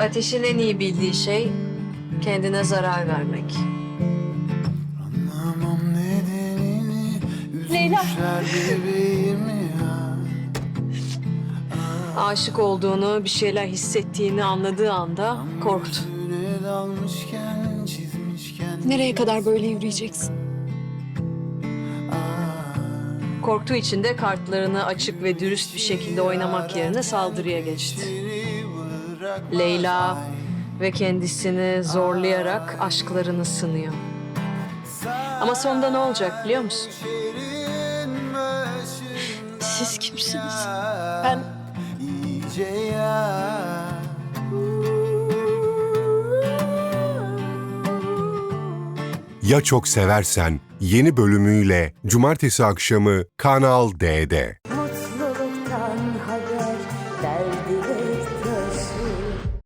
Ateşin en iyi bildiği şey kendine zarar vermek. Anlamam nedenini Leyla. Aşık olduğunu, bir şeyler hissettiğini anladığı anda korktu. Nereye kadar böyle yürüyeceksin? Korktuğu için de kartlarını açık ve dürüst bir şekilde oynamak yerine saldırıya geçti. Leyla ve kendisini zorlayarak aşklarını sınıyor. Ama sonunda ne olacak biliyor musun? Siz kimsiniz? Ben... Ya Çok Seversen yeni bölümüyle cumartesi akşamı Kanal D'de. Mutluluktan haber,